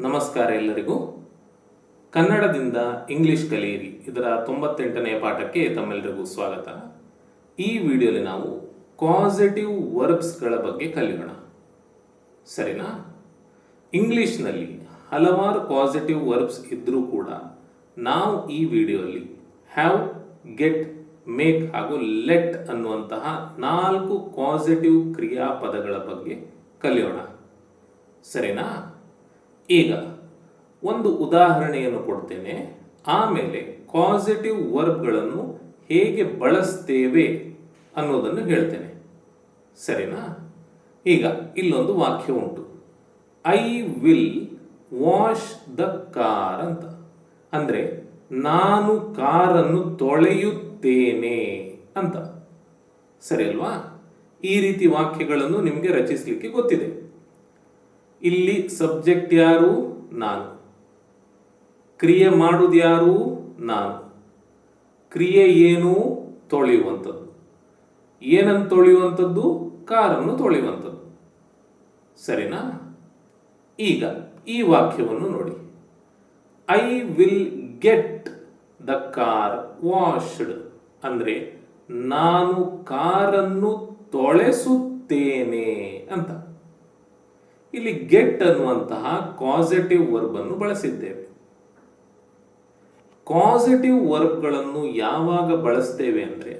ನಮಸ್ಕಾರ ಎಲ್ಲರಿಗೂ. ಕನ್ನಡದಿಂದ ಇಂಗ್ಲಿಷ್ ಕಲಿಯಿರಿ. ಇದರ ತೊಂಬತ್ತೆಂಟನೆಯ ಪಾಠಕ್ಕೆ ತಮ್ಮೆಲ್ಲರಿಗೂ ಸ್ವಾಗತ. ಈ ವಿಡಿಯೋಲಿ ನಾವು ಕಾಸಿಟಿವ್ ವರ್ಬ್ಸ್ಗಳ ಬಗ್ಗೆ ಕಲಿಯೋಣ. ಸರಿನಾ? ಇಂಗ್ಲಿಷ್ನಲ್ಲಿ ಹಲವಾರು ಪಾಸಿಟಿವ್ ವರ್ಬ್ಸ್ ಇದ್ದರೂ ಕೂಡ ನಾವು ಈ ವಿಡಿಯೋಲಿ ಹ್ಯಾವ್ ಗೆಟ್ ಮೇಕ್ ಹಾಗೂ ಲೆಟ್ ಅನ್ನುವಂತಹ ನಾಲ್ಕು ಪಾಸಿಟಿವ್ ಕ್ರಿಯಾಪದಗಳ ಬಗ್ಗೆ ಕಲಿಯೋಣ. ಸರಿನಾ? ಈಗ ಒಂದು ಉದಾಹರಣೆಯನ್ನು ಕೊಡ್ತೇನೆ. ಆಮೇಲೆ ಪಾಸಿಟಿವ್ ವರ್ಬ್ಗಳನ್ನು ಹೇಗೆ ಬಳಸ್ತೇವೆ ಅನ್ನೋದನ್ನು ಹೇಳ್ತೇನೆ. ಸರಿನಾ? ಈಗ ಇಲ್ಲೊಂದು ವಾಕ್ಯ ಉಂಟು. I will wash the car ಅಂತ. ಅಂದರೆ ನಾನು ಕಾರನ್ನು ತೊಳೆಯುತ್ತೇನೆ ಅಂತ. ಸರಿ ಅಲ್ವಾ? ಈ ರೀತಿ ವಾಕ್ಯಗಳನ್ನು ನಿಮಗೆ ರಚಿಸಲಿಕ್ಕೆ ಗೊತ್ತಿದೆ. ಇಲ್ಲಿ ಸಬ್ಜೆಕ್ಟ್ ಯಾರು? ನಾನು. ಕ್ರಿಯೆ ಮಾಡುವುದು ಯಾರು? ನಾನು. ಕ್ರಿಯೆ ಏನು? ತೊಳೆಯುವಂಥದ್ದು. ಏನನ್ನು ತೊಳೆಯುವಂಥದ್ದು? ಕಾರನ್ನು ತೊಳೆಯುವಂಥದ್ದು. ಸರಿನಾ? ಈಗ ಈ ವಾಕ್ಯವನ್ನು ನೋಡಿ. I will get the car washed ಅಂದರೆ ನಾನು ಕಾರನ್ನು ತೊಳೆಸುತ್ತೇನೆ ಅಂತ. ಇಲ್ಲಿ ಗೆಟ್ ಅನ್ನುವಂತಹ ಕಾಸಿಟಿವ್ ವರ್ಬ್ ಅನ್ನು ಬಳಸಿದ್ದೇವೆ. ಕಾಸಿಟಿವ್ ವರ್ಬ್ಗಳನ್ನು ಯಾವಾಗ ಬಳಸ್ತೇವೆ ಅಂದರೆ,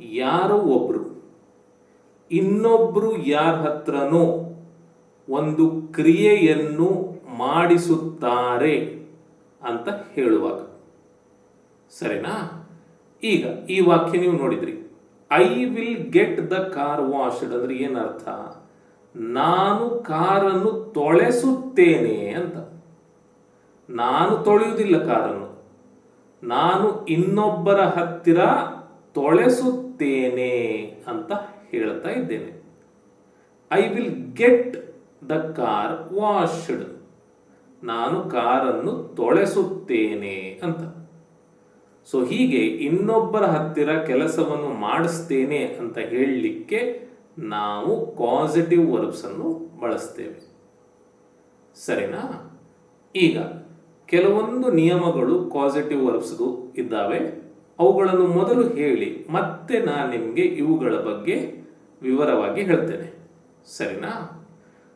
ಯಾರೋ ಒಬ್ರು, ಇನ್ನೊಬ್ರು ಯಾರ ಹತ್ರನೋ ಒಂದು ಕ್ರಿಯೆಯನ್ನು ಮಾಡಿಸುತ್ತಾರೆ ಅಂತ ಹೇಳುವಾಗ. ಸರಿನಾ? ಈಗ ಈ ವಾಕ್ಯ ನೀವು ನೋಡಿದ್ರಿ. I will get the car washed ಅಂದ್ರೆ ಏನರ್ಥ? ನಾನು ಕಾರನ್ನು ತೊಳೆಸುತ್ತೇನೆ ಅಂತ. ನಾನು ತೊಳೆಯುವುದಿಲ್ಲ ಕಾರನ್ನು. ನಾನು ಇನ್ನೊಬ್ಬರ ಹತ್ತಿರ ತೊಳೆಸುತ್ತೇನೆ ಅಂತ ಹೇಳ್ತಾ ಇದ್ದೇನೆ. I will get the car washed ನಾನು ಕಾರನ್ನು ತೊಳೆಸುತ್ತೇನೆ ಅಂತ. ಸೊ ಹೀಗೆ ಇನ್ನೊಬ್ಬರ ಹತ್ತಿರ ಕೆಲಸವನ್ನು ಮಾಡಿಸ್ತೇನೆ ಅಂತ ಹೇಳಲಿಕ್ಕೆ ನಾವು ಪಾಸಿಟಿವ್ ವರ್ಬ್ಸ್ ಅನ್ನು ಬಳಸ್ತೇವೆ. ಸರಿನಾ? ಈಗ ಕೆಲವೊಂದು ನಿಯಮಗಳು ಪಾಸಿಟಿವ್ ವರ್ಬ್ಸ್ಗೂ ಇದ್ದಾವೆ. ಅವುಗಳನ್ನು ಮೊದಲು ಹೇಳಿ, ಮತ್ತೆ ನಾನು ನಿಮಗೆ ಇವುಗಳ ಬಗ್ಗೆ ವಿವರವಾಗಿ ಹೇಳ್ತೇನೆ. ಸರಿನಾ?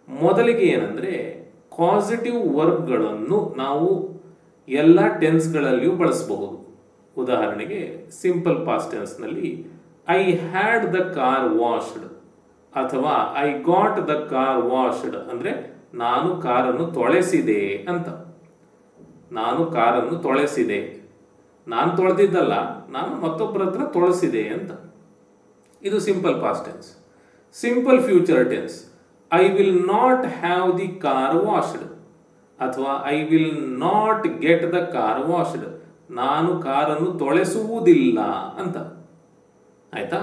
ಮೊದಲಿಗೆ ಏನಂದರೆ ಪಾಸಿಟಿವ್ ವರ್ಬ್ಗಳನ್ನು ನಾವು ಎಲ್ಲ ಟೆನ್ಸ್ಗಳಲ್ಲಿಯೂ ಬಳಸಬಹುದು. ಉದಾಹರಣೆಗೆ simple past ಟೆನ್ಸ್ನಲ್ಲಿ I had the car washed ಅಥವಾ I got the car washed ಅಂದ್ರೆ ನಾನು ಕಾರನ್ನು ತೊಳೆಸಿದೆ ಅಂತ. ನಾನು ಕಾರನ್ನು ತೊಳೆಸಿದೆ. ನಾನು ತೊಳೆದಿದ್ದಲ್ಲ, ನಾನು ಮತ್ತೊಬ್ಬರ ಹತ್ರ ತೊಳೆಸಿದೆ ಅಂತ. ಇದು simple past tense simple future tense I will not have the car washed ಅಥವಾ I will not get the car washed ನಾನು ಕಾರನ್ನು ತೊಳೆಸುವುದಿಲ್ಲ ಅಂತ. ಆಯ್ತಾ?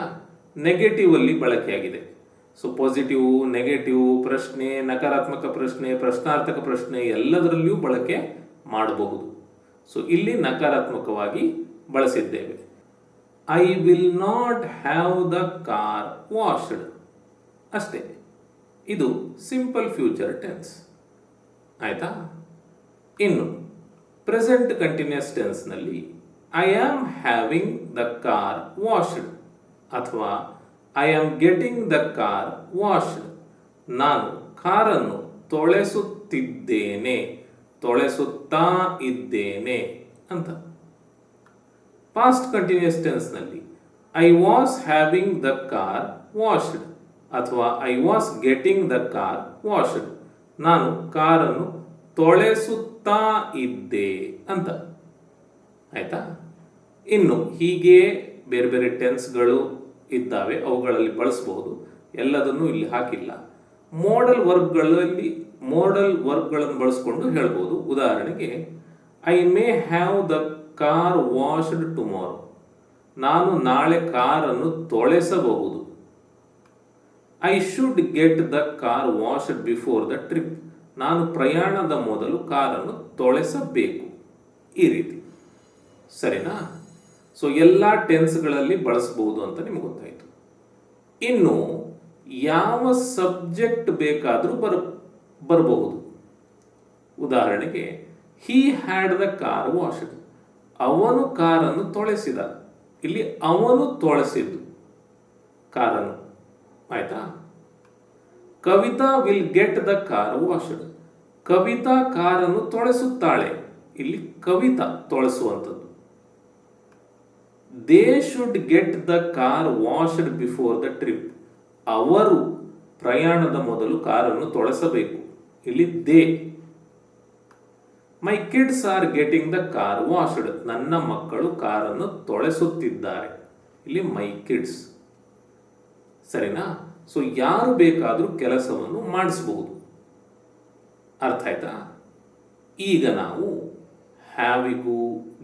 ನೆಗೆಟಿವ್ ಅಲ್ಲಿ ಬಳಕೆಯಾಗಿದೆ. ಸೊ ಪಾಸಿಟಿವ್ ನೆಗೆಟಿವ್ ಪ್ರಶ್ನೆ, ನಕಾರಾತ್ಮಕ ಪ್ರಶ್ನೆ, ಪ್ರಶ್ನಾರ್ಥಕ ಪ್ರಶ್ನೆ ಎಲ್ಲದರಲ್ಲಿಯೂ ಬಳಕೆ ಮಾಡಬಹುದು. ಸೊ ಇಲ್ಲಿ ನಕಾರಾತ್ಮಕವಾಗಿ ಬಳಸಿದ್ದೇವೆ. I will not have the car washed ಅಷ್ಟೇ. ಇದು ಸಿಂಪಲ್ ಫ್ಯೂಚರ್ ಟೆನ್ಸ್ ಆಯ್ತಾ? ಇನ್ನು present continuous ಟೆನ್ಸ್ನಲ್ಲಿ I am having the car washed ಅಥವಾ I am getting the car washed ನಾನು ಕಾರನ್ನು ತೊಳೆಸುತ್ತಿದ್ದೇನೆ. ತೊಳೆಸುತ್ತಾ ಇದ್ದೇನೆ ಅಂತ. Past continuous ಟೆನ್ಸ್ನಲ್ಲಿ I was having the car washed ಅಥವಾ I was getting the car washed ನಾನು ಕಾರನ್ನು ತೊಳೆಸುತ್ತಾ ಇದ್ದೆ ಅಂತ. ಆಯ್ತಾ? ಇನ್ನು ಹೀಗೆ ಬೇರೆ ಬೇರೆ ಟೆನ್ಸ್ಗಳು ಇದ್ದಾವೆ, ಅವುಗಳಲ್ಲಿ ಬಳಸಬಹುದು. ಎಲ್ಲದನ್ನು ಇಲ್ಲಿ ಹಾಕಿಲ್ಲ. ಮೋಡಲ್ ವರ್ಬ್ಗಳಲ್ಲಿ, ಮೋಡಲ್ ವರ್ಬ್ಗಳನ್ನು ಬಳಸಿಕೊಂಡು ಹೇಳ್ಬೋದು. ಉದಾಹರಣೆಗೆ I may have the car washed tomorrow ನಾನು ನಾಳೆ ಕಾರನ್ನು ತೊಳೆಸಬಹುದು. I should get the car washed before the trip ನಾನು ಪ್ರಯಾಣದ ಮೊದಲು ಕಾರನ್ನು ತೊಳೆಸಬೇಕು. ಈ ರೀತಿ. ಸರಿನಾ? ಸೊ ಎಲ್ಲ ಟೆನ್ಸ್ಗಳಲ್ಲಿ ಬಳಸಬಹುದು ಅಂತ ನಿಮಗೆ ಗೊತ್ತಾಯಿತು. ಇನ್ನು ಯಾವ ಸಬ್ಜೆಕ್ಟ್ ಬೇಕಾದರೂ ಬರ, ಬರಬಹುದು. ಉದಾಹರಣೆಗೆ he had the car washed ಅವನು ಕಾರನ್ನು ತೊಳೆಸಿದ. ಇಲ್ಲಿ ಅವನು ತೊಳೆಸಿದ್ದು. ಕಾರನ್ನು. ಆಯ್ತಾ? Kavita will get the car washed Kavita ಕಾರನ್ನು ತೊಳೆಸುತ್ತಾಳೆ. ಇಲ್ಲಿ Kavita ತೊಳೆಸುವಂಥದ್ದು. They should get the car washed before the trip ಅವರು ಪ್ರಯಾಣದ ಮೊದಲು ಕಾರನ್ನು ತೊಳೆಸಬೇಕು. ಇಲ್ಲಿ they my kids are getting the car washed ನನ್ನ ಮಕ್ಕಳು ಕಾರನ್ನು ತೊಳೆಸುತ್ತಿದ್ದಾರೆ. ಇಲ್ಲಿ ಮೈ ಕಿಡ್ಸ್ ಸರಿನಾ? ಸೊ ಯಾರು ಬೇಕಾದರೂ ಕೆಲಸವನ್ನು ಮಾಡಿಸಬಹುದು ಅರ್ಥ ಆಯ್ತಾ? ಈಗ ನಾವು ಹ್ಯಾವಿಗೂ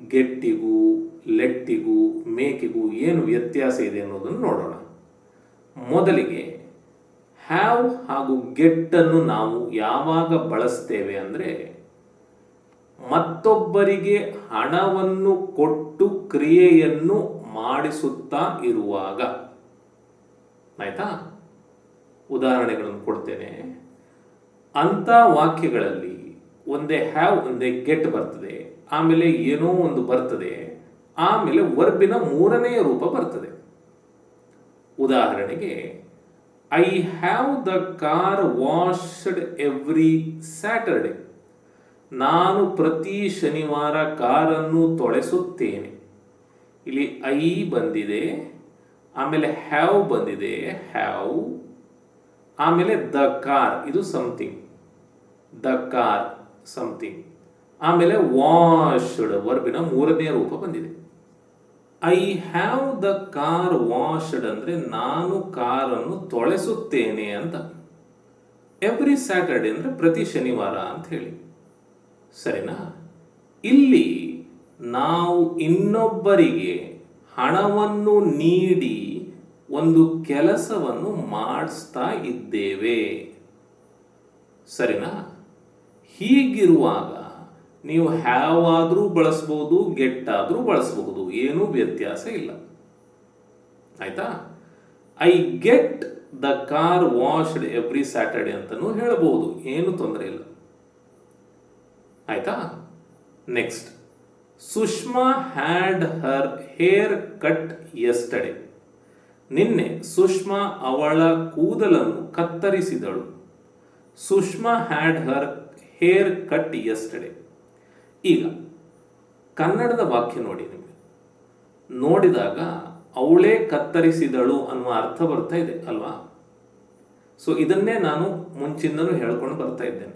ಗೆಟ್ಟಿಗೂ ಲೆಟ್ಟಿಗೂ ಮೇಕೆಗೂ ಏನು ವ್ಯತ್ಯಾಸ ಇದೆ ಅನ್ನೋದನ್ನು ನೋಡೋಣ. ಮೊದಲಿಗೆ, ಹ್ಯಾವ್ ಹಾಗೂ ಗೆಟ್ಟನ್ನು ನಾವು ಯಾವಾಗ ಬಳಸ್ತೇವೆ? ಅಂದರೆ, ಮತ್ತೊಬ್ಬರಿಗೆ ಹಣವನ್ನು ಕೊಟ್ಟು ಕ್ರಿಯೆಯನ್ನು ಮಾಡಿಸುತ್ತಾ ಇರುವಾಗ. ಆಯ್ತಾ? ಉದಾಹರಣೆಗಳನ್ನು ಕೊಡ್ತೇನೆ. ಅಂಥ ವಾಕ್ಯಗಳಲ್ಲಿ ಒಂದೇ ಹ್ಯಾವ್ ಒಂದೇ ಗೆಟ್ ಬರ್ತದೆ. ಆಮೇಲೆ ಏನೋ ಒಂದು ಬರ್ತದೆ. ಆಮೇಲೆ ವರ್ಬಿನ ಮೂರನೆಯ ರೂಪ ಬರ್ತದೆ. ಉದಾಹರಣೆಗೆ I have the car washed every Saturday ನಾನು ಪ್ರತಿ ಶನಿವಾರ ಕಾರನ್ನು ತೊಳೆಸುತ್ತೇನೆ. ಇಲ್ಲಿ ಐ ಬಂದಿದೆ, ಆಮೇಲೆ ಹ್ಯಾವ್ ಬಂದಿದೆ ಹ್ಯಾವ್ ಆಮೇಲೆ ದ ಕಾರ್ ಇದು ಸಮಥಿಂಗ್ ದ ಕಾರ್ ಸಮಥಿಂಗ್ ಆಮೇಲೆ ವಾಶ್ಡ್ ವರ್ಬಿನ ಮೂರನೇ ರೂಪ ಬಂದಿದೆ. I have the car washed ಅಂದರೆ ನಾನು ಕಾರನ್ನು ತೊಳೆಸುತ್ತೇನೆ ಅಂತ. ಎವ್ರಿ ಸ್ಯಾಟರ್ಡೆ ಅಂದರೆ ಪ್ರತಿ ಶನಿವಾರ ಅಂತ ಹೇಳಿ. ಸರಿನಾ? ಇಲ್ಲಿ ನಾವು ಇನ್ನೊಬ್ಬರಿಗೆ ಹಣವನ್ನು ನೀಡಿ ಒಂದು ಕೆಲಸವನ್ನು ಮಾಡಿಸ್ತಾ ಇದ್ದೇವೆ. ಸರಿನಾ? ಹೀಗಿರುವಾಗ ನೀವು ಹ್ಯಾವ್ ಆದರೂ ಬಳಸ್ಬೋದು ಗೆಟ್ ಆದರೂ ಬಳಸಬಹುದು ಏನೂ ವ್ಯತ್ಯಾಸ ಇಲ್ಲ. ಆಯ್ತಾ? I get the car washed every Saturday ಅಂತಲೂ ಹೇಳಬಹುದು, ಏನು ತೊಂದರೆ ಇಲ್ಲ. ಆಯ್ತಾ? Next Sushma had her hair cut yesterday ನಿನ್ನೆ ಸುಷ್ಮಾ ಅವಳ ಕೂದಲನ್ನು ಕತ್ತರಿಸಿದಳು. Sushma had her hair cut yesterday ಈಗ ಕನ್ನಡದ ವಾಕ್ಯ ನೋಡಿ ನಿಮಗೆ. ನೋಡಿದಾಗ ಅವಳೇ ಕತ್ತರಿಸಿದಳು ಅನ್ನುವ ಅರ್ಥ ಬರ್ತಾ ಇದೆ ಅಲ್ವಾ? ಸೊ ಇದನ್ನೇ ನಾನು ಮುಂಚಿಂದನೂ ಹೇಳ್ಕೊಂಡು ಬರ್ತಾ ಇದ್ದೇನೆ.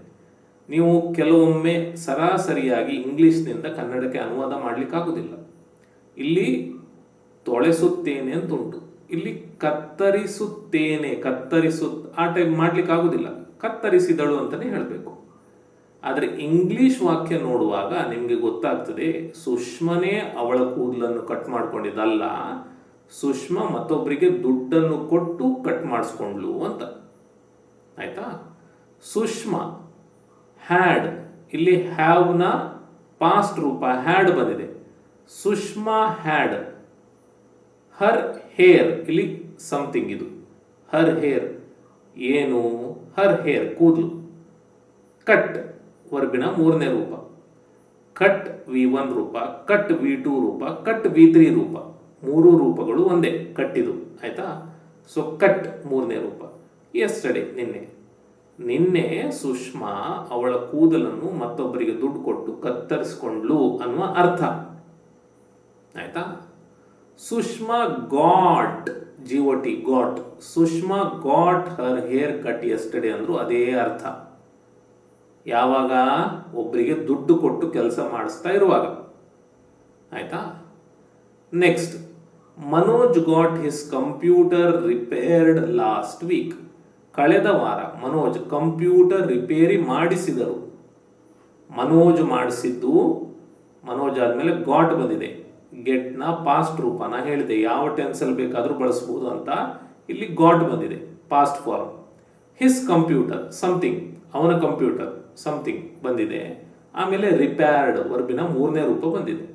ನೀವು ಕೆಲವೊಮ್ಮೆ ಸರಾಸರಿಯಾಗಿ ಇಂಗ್ಲಿಷ್ನಿಂದ ಕನ್ನಡಕ್ಕೆ ಅನುವಾದ ಮಾಡಲಿಕ್ಕಾಗೋದಿಲ್ಲ. ಇಲ್ಲಿ ತೊಳೆಸುತ್ತೇನೆ ಅಂತ ಉಂಟು ಇಲ್ಲಿ ಕತ್ತರಿಸುತ್ತೇನೆ, ಕತ್ತರಿಸು, ಆ ಟೈಪ್ ಮಾಡ್ಲಿಕ್ಕೆ ಆಗುದಿಲ್ಲ ಕತ್ತರಿಸಿದಳು ಅಂತಲೇ ಹೇಳಬೇಕು. ಆದರೆ ಇಂಗ್ಲಿಷ್ ವಾಕ್ಯ ನೋಡುವಾಗ ನಿಮಗೆ ಗೊತ್ತಾಗ್ತದೆ, ಸುಷ್ಮನೇ ಅವಳ ಕೂದಲನ್ನು ಕಟ್ ಮಾಡ್ಕೊಂಡಿದ್ದಲ್ಲ, ಸುಷ್ಮಾ ಮತ್ತೊಬ್ಬರಿಗೆ ದುಡ್ಡನ್ನು ಕೊಟ್ಟು ಕಟ್ ಮಾಡಿಸ್ಕೊಂಡ್ಲು ಅಂತ. ಆಯ್ತಾ? ಸುಷ್ಮಾ ಹ್ಯಾಡ್ ಇಲ್ಲಿ ಹ್ಯಾವ್ನ ಪಾಸ್ಟ್ ರೂಪ ಹ್ಯಾಡ್ ಬಂದಿದೆ. ಸುಷ್ಮಾ ಹ್ಯಾಡ್ ಹರ್ ಹೇರ್ ಇಲ್ಲಿ ಸಮಥಿಂಗ್ ಇದು. ಹರ್ ಹೇರ್ ಏನು? ಹರ್ ಹೇರ್ ಕೂದಲು. ಕಟ್ ವರ್ಬಿನ ಮೂರನೇ ರೂಪ. ಕಟ್ ವಿ ಒನ್ ರೂಪ, ಕಟ್ ವಿ ಟೂ ರೂಪ, ಕಟ್ ವಿ ತ್ರೀ ರೂಪ. ಮೂರು ರೂಪಗಳು ಒಂದೇ, ಕಟ್ಟಿದು. ಆಯಿತಾ? ಸೊ ಕಟ್ ಮೂರನೇ ರೂಪ. ಎಸ್ಟಡೆ ನಿನ್ನೆ. ನಿನ್ನೆ ಸುಷ್ಮಾ ಅವಳ ಕೂದಲನ್ನು ಮತ್ತೊಬ್ಬರಿಗೆ ದುಡ್ಡು ಕೊಟ್ಟು ಕತ್ತರಿಸ್ಕೊಂಡ್ಲು ಅನ್ನುವ ಅರ್ಥ. ಆಯ್ತಾ? Sushma got G O T got. Sushma got her hair cut yesterday ಅಂದ್ರು ಅದೇ ಅರ್ಥ. ಯಾವಾಗ ಒಬ್ಬರಿಗೆ ದುಡ್ಡು ಕೊಟ್ಟು ಕೆಲಸ ಮಾಡಿಸ್ತಾ ಇರುವಾಗ. ಆಯ್ತಾ? Next Manoj got his computer repaired last week ಕಳೆದ ವಾರ ಮನೋಜ್ ಕಂಪ್ಯೂಟರ್ ರಿಪೇರಿ ಮಾಡಿಸಿದರು. ಮನೋಜ್ ಮಾಡಿಸಿದ್ದು ಮನೋಜ್ ಆದಮೇಲೆ ಗಾಟ್ ಬಂದಿದೆ. ಗೆಟ್ನ ಪಾಸ್ಟ್ ರೂಪ ನಾ ಹೇಳಿದೆ. ಯಾವ ಟೆನ್ಸಲ್ಲಿ ಬೇಕಾದರೂ ಬಳಸ್ಬೋದು ಅಂತ ಇಲ್ಲಿ ಗಾಟ್ ಬಂದಿದೆ. Past form his computer something ಅವನ ಕಂಪ್ಯೂಟರ್ ಸಮಥಿಂಗ್ ಬಂದಿದೆ. ಆಮೇಲೆ ರಿಪೇರ್ಡ್ ವರ್ಬಿನ ಮೂರನೇ ರೂಪ ಬಂದಿದೆ.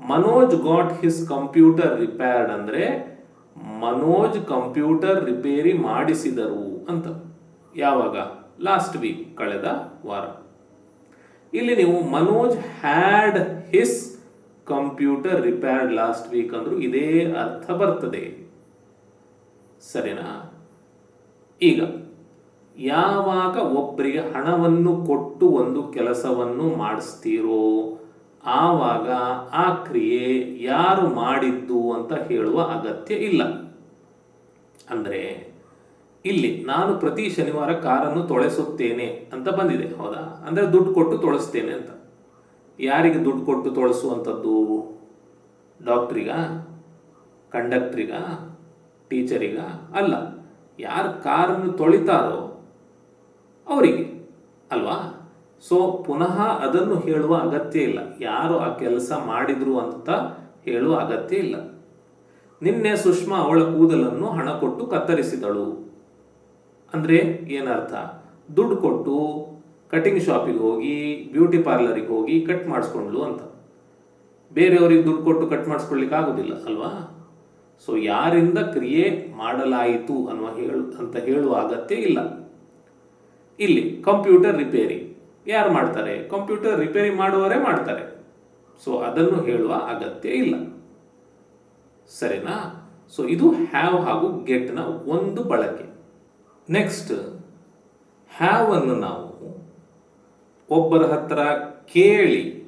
Manoj got his computer repaired ಅಂದರೆ ಮನೋಜ್ ಕಂಪ್ಯೂಟರ್ ರಿಪೇರಿ ಮಾಡಿಸಿದರು ಅಂತ. ಯಾವಾಗ? ಲಾಸ್ಟ್ ವೀಕ್ ಕಳೆದ ವಾರ. ಇಲ್ಲಿ ನೀವು Manoj had his computer repaired last week ಅಂದರೂ ಇದೇ ಅರ್ಥ ಬರ್ತದೆ. ಸರಿನಾ? ಈಗ ಯಾವಾಗ ಒಬ್ಬರಿಗೆ ಹಣವನ್ನು ಕೊಟ್ಟು ಒಂದು ಕೆಲಸವನ್ನು ಮಾಡಿಸ್ತೀರೋ ಆವಾಗ ಆ ಕ್ರಿಯೆ ಯಾರು ಮಾಡಿದ್ದು ಅಂತ ಹೇಳುವ ಅಗತ್ಯ ಇಲ್ಲ. ಅಂದರೆ ಇಲ್ಲಿ ನಾನು ಪ್ರತಿ ಶನಿವಾರ ಕಾರನ್ನು ತೊಳೆಸುತ್ತೇನೆ ಅಂತ ಬಂದಿದೆ, ಹೌದಾ? ಅಂದರೆ ದುಡ್ಡು ಕೊಟ್ಟು ತೊಳೆಸ್ತೇನೆ ಅಂತ. ಯಾರಿಗೆ ದುಡ್ಡು ಕೊಟ್ಟು ತೊಳೆಸುವಂಥದ್ದು? ಡಾಕ್ಟ್ರಿಗ? ಕಂಡಕ್ಟ್ರಿಗ? ಟೀಚರಿಗ? ಅಲ್ಲ, ಯಾರು ಕಾರನ್ನು ತೊಳಿತಾರೋ ಅವರಿಗೆ, ಅಲ್ವಾ? ಸೊ ಪುನಃ ಅದನ್ನು ಹೇಳುವ ಅಗತ್ಯ ಇಲ್ಲ. ಯಾರು ಆ ಕೆಲಸ ಮಾಡಿದ್ರು ಅಂತ ಹೇಳುವ ಅಗತ್ಯ ಇಲ್ಲ. ನಿನ್ನೆ ಸುಷ್ಮಾ ಅವಳ ಕೂದಲನ್ನು ಹಣ ಕೊಟ್ಟು ಕತ್ತರಿಸಿದಳು. ಅಂದರೆ ಏನರ್ಥ? ದುಡ್ಡು ಕೊಟ್ಟು ಕಟಿಂಗ್ ಶಾಪಿಗೆ ಹೋಗಿ ಬ್ಯೂಟಿ ಪಾರ್ಲರಿಗೆ ಹೋಗಿ ಕಟ್ ಮಾಡಿಸ್ಕೊಂಡ್ಲು ಅಂತ. ಬೇರೆಯವರಿಗೆ ದುಡ್ಡು ಕೊಟ್ಟು ಕಟ್ ಮಾಡಿಸ್ಕೊಳ್ಲಿಕ್ಕೆ ಆಗೋದಿಲ್ಲ, ಅಲ್ವಾ? ಸೊ ಯಾರಿಂದ ಕ್ರಿಯೆ ಮಾಡಲಾಯಿತು ಅನ್ನುವ ಹೇಳು, ಅಂತ ಹೇಳುವ ಅಗತ್ಯ ಇಲ್ಲ. ಇಲ್ಲಿ ಕಂಪ್ಯೂಟರ್ ರಿಪೇರಿ ಯಾರು ಮಾಡ್ತಾರೆ? ಕಂಪ್ಯೂಟರ್ ರಿಪೇರಿ ಮಾಡುವವರೇ ಮಾಡ್ತಾರೆ. ಸೊ ಅದನ್ನು ಹೇಳುವ ಅಗತ್ಯ ಇಲ್ಲ. ಸರಿನಾ? ಸೊ ಇದು ಹ್ಯಾವ್ ಹಾಗೂ ಗೆಟ್ನ ಒಂದು ಬಳಕೆ. ನೆಕ್ಸ್ಟ್ ಹ್ಯಾವ್ ಅನ್ನು ನಾವು ಒಬ್ಬರ ಹತ್ರ ಕೇಳಿ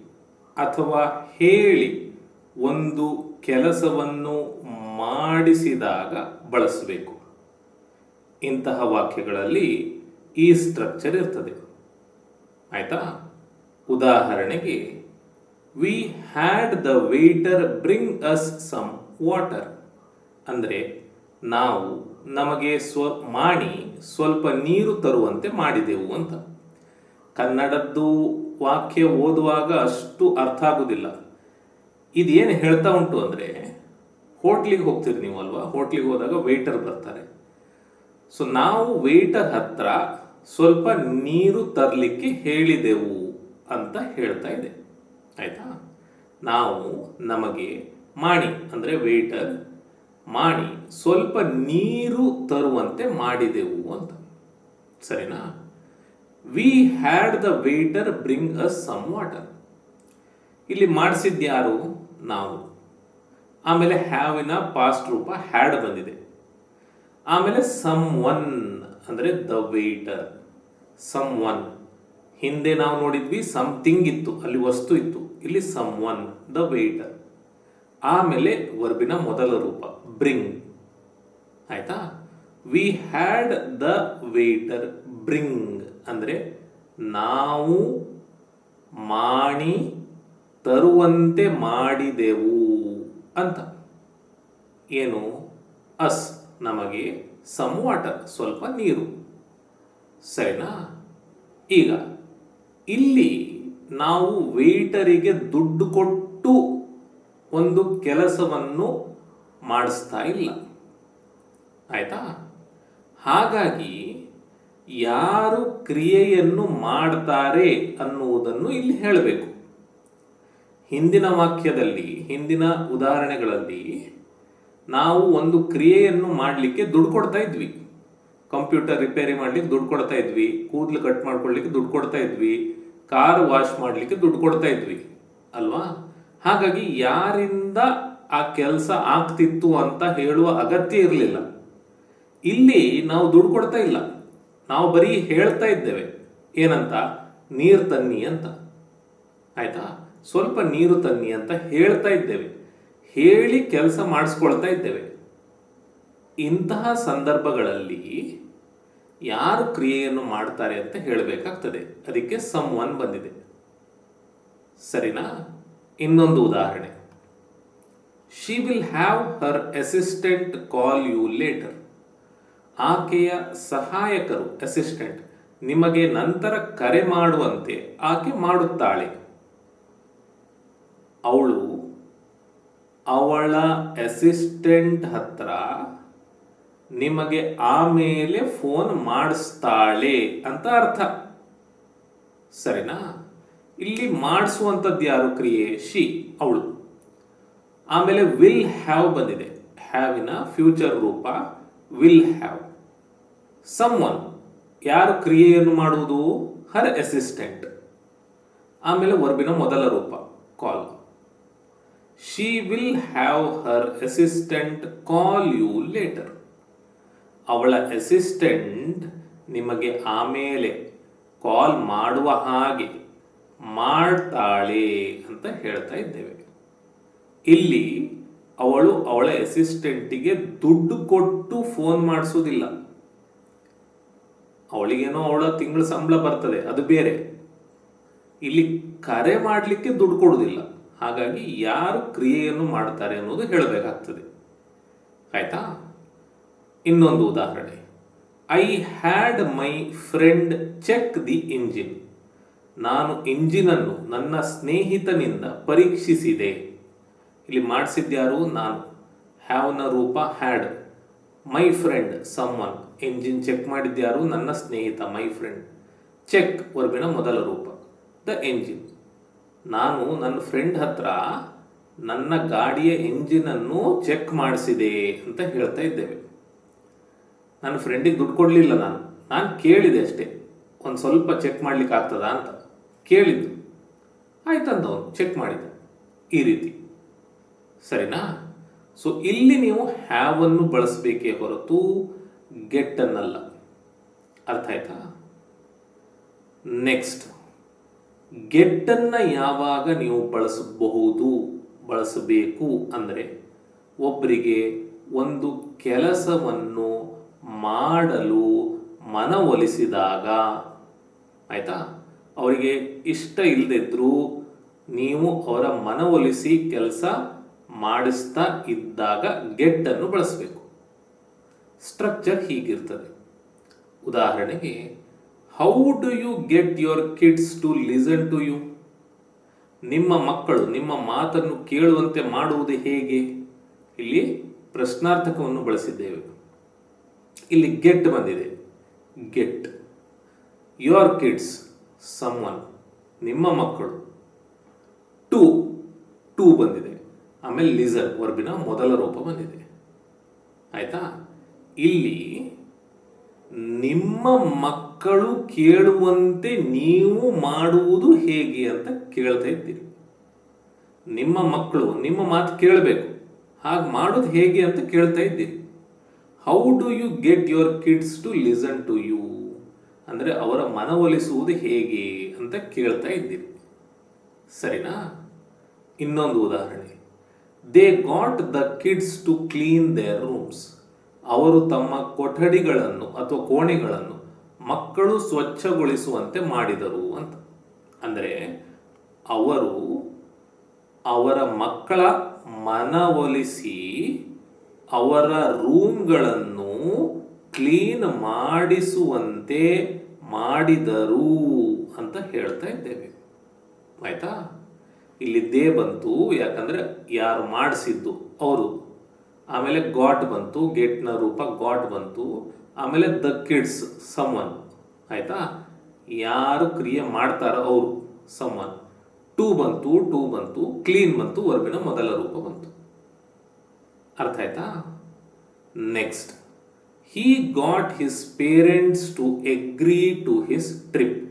ಅಥವಾ ಹೇಳಿ ಒಂದು ಕೆಲಸವನ್ನು ಮಾಡಿಸಿದಾಗ ಬಳಸಬೇಕು. ಇಂತಹ ವಾಕ್ಯಗಳಲ್ಲಿ ಈ ಸ್ಟ್ರಕ್ಚರ್ ಇರ್ತದೆ. ಆಯ್ತಾ? ಉದಾಹರಣೆಗೆ we had the waiter bring us some water ಅಂದರೆ, ನಾವು ನಮಗೆ ಸ್ವ, ಮಾಡಿ ಸ್ವಲ್ಪ ನೀರು ತರುವಂತೆ ಮಾಡಿದೆವು ಅಂತ. ಕನ್ನಡದ್ದು ವಾಕ್ಯ ಓದುವಾಗ ಅಷ್ಟು ಅರ್ಥ ಆಗುವುದಿಲ್ಲ ಇದೇನು ಹೇಳ್ತಾ ಉಂಟು ಅಂದರೆ, ಹೋಟ್ಲಿಗೆ ಹೋಗ್ತೀರಿ ನೀವು ಅಲ್ವಾ ಹೋಟ್ಲಿಗೆ ಹೋದಾಗ ವೇಟರ್ ಬರ್ತಾರೆ. ಸೊ ನಾವು ವೇಟರ್ ಹತ್ರ ಸ್ವಲ್ಪ ನೀರು ತರಲಿಕ್ಕೆ ಹೇಳಿದೆವು ಅಂತ ಹೇಳ್ತಾ ಇದೆ. ಆಯ್ತಾ? ನಾವು ನಮಗೆ ಮಾಡಿ ಅಂದರೆ ವೇಟರ್ ಮಾಡಿ ಸ್ವಲ್ಪ ನೀರು ತರುವಂತೆ ಮಾಡಿದೆವು ಅಂತ. ಸರಿನಾ? We had the waiter bring a some water ಇಲ್ಲಿ ಮಾಡಿಸಿದ್ಯಾರು ನಾವು. ಆಮೇಲೆ ಹ್ಯಾವಿನ ಪಾಸ್ಟ್ ರೂಪ ಹ್ಯಾಡ್ ಬಂದಿದೆ. ಆಮೇಲೆ ಸಮ್ ಒನ್ ಅಂದರೆ ದ ವೇಟರ್ ಸಮ್ ಒನ್ ಹಿಂದೆ ನಾವು ನೋಡಿದ್ವಿ ಸಮಥಿಂಗ್ ಇತ್ತು, ಅಲ್ಲಿ ವಸ್ತು ಇತ್ತು. ಇಲ್ಲಿ ಸಮ್ ಒನ್ ದ ವೇಟರ್ ಆಮೇಲೆ ವರ್ಬಿನ ಮೊದಲ ರೂಪ ಬ್ರಿಂಗ್ ಆಯ್ತಾ? We had the waiter bring ಅಂದರೆ ನಾವು ಮಾಡಿ, ತರುವಂತೆ ಮಾಡಿದೆವು ಅಂತ. ಏನು? ಅಸ್ ನಮಗೆ ಸಮ್ ವಾಟರ್ ಸ್ವಲ್ಪ ನೀರು. ಸರಿನಾ? ಈಗ, ಇಲ್ಲಿ ನಾವು ವೇಟರಿಗೆ ದುಡ್ಡು ಕೊಟ್ಟು ಒಂದು ಕೆಲಸವನ್ನು ಮಾಡಿಸ್ತಾ ಇಲ್ಲ. ಆಯಿತಾ? ಹಾಗಾಗಿ ಯಾರು ಕ್ರಿಯೆಯನ್ನು ಮಾಡ್ತಾರೆ ಅನ್ನುವುದನ್ನು ಇಲ್ಲಿ ಹೇಳಬೇಕು. ಹಿಂದಿನ ವಾಕ್ಯದಲ್ಲಿ, ಹಿಂದಿನ ಉದಾಹರಣೆಗಳಲ್ಲಿ ನಾವು ಒಂದು ಕ್ರಿಯೆಯನ್ನು ಮಾಡಲಿಕ್ಕೆ ದುಡ್ಡು ಕೊಡ್ತಾ ಇದ್ವಿ. ಕಂಪ್ಯೂಟರ್ ರಿಪೇರಿ ಮಾಡ್ಲಿಕ್ಕೆ ದುಡ್ಡು ಕೊಡ್ತಾ ಇದ್ವಿ. ಕೂದಲು ಕಟ್ ಮಾಡ್ಕೊಳ್ಲಿಕ್ಕೆ ದುಡ್ಡು ಕೊಡ್ತಾ ಇದ್ವಿ. ಕಾರ್ ವಾಶ್ ಮಾಡಲಿಕ್ಕೆ ದುಡ್ಡು ಕೊಡ್ತಾ ಇದ್ವಿ. ಅಲ್ವಾ? ಹಾಗಾಗಿ ಯಾರಿಂದ ಆ ಕೆಲಸ ಆಗ್ತಿತ್ತು ಅಂತ ಹೇಳುವ ಅಗತ್ಯ ಇರಲಿಲ್ಲ. ಇಲ್ಲಿ ನಾವು ದುಡ್ಡು ಕೊಡ್ತಾ ಇಲ್ಲ. ನಾವು ಬರೀ ಹೇಳ್ತಾ ಇದ್ದೇವೆ. ಏನಂತ? ನೀರು ತನ್ನಿ ಅಂತ. ಆಯ್ತಾ? ಸ್ವಲ್ಪ ನೀರು ತನ್ನಿ ಅಂತ ಹೇಳ್ತಾ ಇದ್ದೇವೆ. ಹೇಳಿ ಕೆಲಸ ಮಾಡಿಸ್ಕೊಳ್ತಾ ಇದ್ದೇವೆ. ಇಂತಹ ಸಂದರ್ಭಗಳಲ್ಲಿ ಯಾರು ಕ್ರಿಯೆಯನ್ನು ಮಾಡ್ತಾರೆ ಅಂತ ಹೇಳಬೇಕಾಗ್ತದೆ. ಅದಕ್ಕೆ ಸಮ್ ಒನ್ ಬಂದಿದೆ. ಸರಿನಾ? ಇನ್ನೊಂದು ಉದಾಹರಣೆ. She will have her assistant call you later ಆಕೆಯ ಸಹಾಯಕರು ಅಸಿಸ್ಟೆಂಟ್ ನಿಮಗೆ ನಂತರ ಕರೆ ಮಾಡುವಂತೆ ಆಕೆ ಮಾಡುತ್ತಾಳೆ. ಅವಳು ಅವಳ ಅಸಿಸ್ಟೆಂಟ್ ಹತ್ರ ನಿಮಗೆ ಆಮೇಲೆ ಫೋನ್ ಮಾಡಿಸ್ತಾಳೆ ಅಂತ ಅರ್ಥ. ಸರಿನಾ? ಇಲ್ಲಿ ಮಾಡಿಸುವಂಥದ್ದು ಯಾರು ಕ್ರಿಯೆ? ಶಿ, ಅವಳು. ಆಮೇಲೆ ವಿಲ್ ಹ್ಯಾವ್ ಬಂದಿದೆ. ಹ್ಯಾವಿನ ಫ್ಯೂಚರ್ ರೂಪ. Will have. ಸಮ್ ಒನ್ ಯಾರು ಕ್ರಿಯೆಯನ್ನು ಮಾಡುವುದು? Her assistant. ಆಮೇಲೆ ವರ್ಬಿನ ಮೊದಲ ರೂಪ, call. She will have her assistant call you later. ಅವಳ ಅಸಿಸ್ಟೆಂಟ್ ನಿಮಗೆ ಆಮೇಲೆ ಕಾಲ್ ಮಾಡುವ ಹಾಗೆ ಮಾಡ್ತಾಳೆ ಅಂತ ಹೇಳ್ತಾ ಇದ್ದೇವೆ. ಇಲ್ಲಿ ಅವಳು ಅವಳ ಅಸಿಸ್ಟೆಂಟಿಗೆ ದುಡ್ಡು ಕೊಟ್ಟು ಫೋನ್ ಮಾಡಿಸೋದಿಲ್ಲ. ಅವಳಿಗೇನೋ ಅವಳ ತಿಂಗಳ ಸಂಬಳ ಬರ್ತದೆ, ಅದು ಬೇರೆ. ಇಲ್ಲಿ ಕರೆ ಮಾಡಲಿಕ್ಕೆ ದುಡ್ಡು ಕೊಡುವುದಿಲ್ಲ. ಹಾಗಾಗಿ ಯಾರು ಕ್ರಿಯೆಯನ್ನು ಮಾಡ್ತಾರೆ ಅನ್ನೋದು ಹೇಳಬೇಕಾಗ್ತದೆ. ಆಯ್ತಾ? ಇನ್ನೊಂದು ಉದಾಹರಣೆ. I had my friend check the engine ನಾನು ಇಂಜಿನನ್ನು ನನ್ನ ಸ್ನೇಹಿತನಿಂದ ಪರೀಕ್ಷಿಸಿದೆ. ಇಲ್ಲಿ ಮಾಡಿಸಿದ್ಯಾರು ನಾನು. ಹ್ಯಾವ್ನ ರೂಪ had my friend someone engine check ಮಾಡಿದ್ಯಾರು ನನ್ನ ಸ್ನೇಹಿತ ಮೈ ಫ್ರೆಂಡ್ ಚೆಕ್ ವರ್ಬಿನ ಮೊದಲ ರೂಪ. ದ ಎಂಜಿನ್ ನಾನು ನನ್ನ ಫ್ರೆಂಡ್ ಹತ್ರ ನನ್ನ ಗಾಡಿಯ ಎಂಜಿನನ್ನು ಚೆಕ್ ಮಾಡಿಸಿದೆ ಅಂತ ಹೇಳ್ತಾ ಇದ್ದೇವೆ. ನನ್ನ ಫ್ರೆಂಡಿಗೆ ದುಡ್ಡು ಕೊಡಲಿಲ್ಲ ನಾನು. ನಾನು ಕೇಳಿದೆ ಅಷ್ಟೇ. ಒಂದು ಸ್ವಲ್ಪ ಚೆಕ್ ಮಾಡ್ಲಿಕ್ಕೆ ಆಗ್ತದಾ ಅಂತ. ಕೇಳಿದ್ದು. ಆಯ್ತಂತ ಅವನು ಚೆಕ್ ಮಾಡಿದ. ಈ ರೀತಿ. ಸರಿನಾ? ಸೊ ಇಲ್ಲಿ ನೀವು ಹ್ಯಾವನ್ನು ಬಳಸಬೇಕೇ ಹೊರತು ಗೆಟ್ ಅನ್ನಲ್ಲ. ಅರ್ಥ ಆಯ್ತಾ? ನೆಕ್ಸ್ಟ್ ಗೆಟ್ಟನ್ನು ಯಾವಾಗ ನೀವು ಬಳಸಬಹುದು, ಬಳಸಬೇಕು ಅಂದರೆ ಒಬ್ಬರಿಗೆ ಒಂದು ಕೆಲಸವನ್ನು ಮಾಡಲು ಮನವೊಲಿಸಿದಾಗ, ಆಯಿತಾ? ಅವರಿಗೆ ಇಷ್ಟ ಇಲ್ಲದಿದ್ದರೂ ನೀವು ಅವರ ಮನವೊಲಿಸಿ ಕೆಲಸ ಮಾಡಿಸ್ತಾ ಇದ್ದಾಗ ಗೆಟ್ಟನ್ನು ಬಳಸಬೇಕು. ಸ್ಟ್ರಕ್ಚರ್ ಹೀಗಿರ್ತದೆ. ಉದಾಹರಣೆಗೆ how do you get your kids to listen to you ನಿಮ್ಮ ಮಕ್ಕಳು ನಿಮ್ಮ ಮಾತನ್ನು ಕೇಳುವಂತೆ ಮಾಡುವುದು ಹೇಗೆ? ಇಲ್ಲಿ ಪ್ರಶ್ನಾರ್ಥಕವನ್ನು ಬಳಸಿದ್ದೇವೆ. ಇಲ್ಲಿ ಗೆಟ್ ಬಂದಿದೆ. ಗೆಟ್ ಯುವರ್ ಕಿಡ್ಸ್ ಸಮ್ವನ್ ನಿಮ್ಮ ಮಕ್ಕಳು. ಟು ಟು ಬಂದಿದೆ. ಆಮೇಲೆ ಲಿಸನ್ ವರ್ಬಿನ ಮೊದಲ ರೂಪ ಬಂದಿದೆ. ಆಯ್ತಾ? ಇಲ್ಲಿ ನಿಮ್ಮ ಮಕ್ಕಳು ಕೇಳುವಂತೆ ನೀವು ಮಾಡುವುದು ಹೇಗೆ ಅಂತ ಕೇಳ್ತಾ ಇದ್ದೀರಿ. ನಿಮ್ಮ ಮಕ್ಕಳು, ನಿಮ್ಮ ಮಾತು ಕೇಳಬೇಕು. ಹಾಗೆ ಮಾಡೋದು ಹೇಗೆ ಅಂತ ಕೇಳ್ತಾ ಇದ್ದೀರಿ. How do you get your kids to listen to you ಅಂದರೆ ಅವರ ಮನವೊಲಿಸುವುದು ಹೇಗೆ ಅಂತ ಕೇಳ್ತಾ ಇದ್ದೀರಿ. ಸರಿನಾ? ಇನ್ನೊಂದು ಉದಾಹರಣೆ. They got the kids to clean their rooms ಅವರು ತಮ್ಮ ಕೊಠಡಿಗಳನ್ನು ಅಥವಾ ಕೋಣೆಗಳನ್ನು ಮಕ್ಕಳು ಸ್ವಚ್ಛಗೊಳಿಸುವಂತೆ ಮಾಡಿದರು ಅಂತ. ಅಂದರೆ ಅವರು ಅವರ ಮಕ್ಕಳ ಮನವೊಲಿಸಿ ಅವರ ರೂಮ್ಗಳನ್ನು ಕ್ಲೀನ್ ಮಾಡಿಸುವಂತೆ ಮಾಡಿದರು ಅಂತ ಹೇಳ್ತಾ ಇದ್ದೇವೆ. ಆಯ್ತಾ? ಇಲ್ಲಿ ದೇ ಬಂತು, ಯಾಕಂದ್ರೆ ಯಾರು ಮಾಡಿಸಿದ್ದು ಅವರು. ಆಮೇಲೆ ಗಾಟ್ ಬಂತು, ಗೆಟ್ನ ರೂಪ ಗಾಟ್ ಬಂತು. ಆಮೇಲೆ ದ ಕಿಡ್ಸ್ ಸಮನ್ ಆಯಿತಾ? ಯಾರು ಕ್ರಿಯೆ ಮಾಡ್ತಾರೋ ಅವರು ಸಮನ್ ಟೂ ಬಂತು ಟೂ ಬಂತು ಕ್ಲೀನ್ ಬಂತು ವರ್ಬಿನ ಮೊದಲ ರೂಪ ಬಂತು. ಅರ್ಥ ಆಯ್ತಾ? Next he got his parents to agree to his trip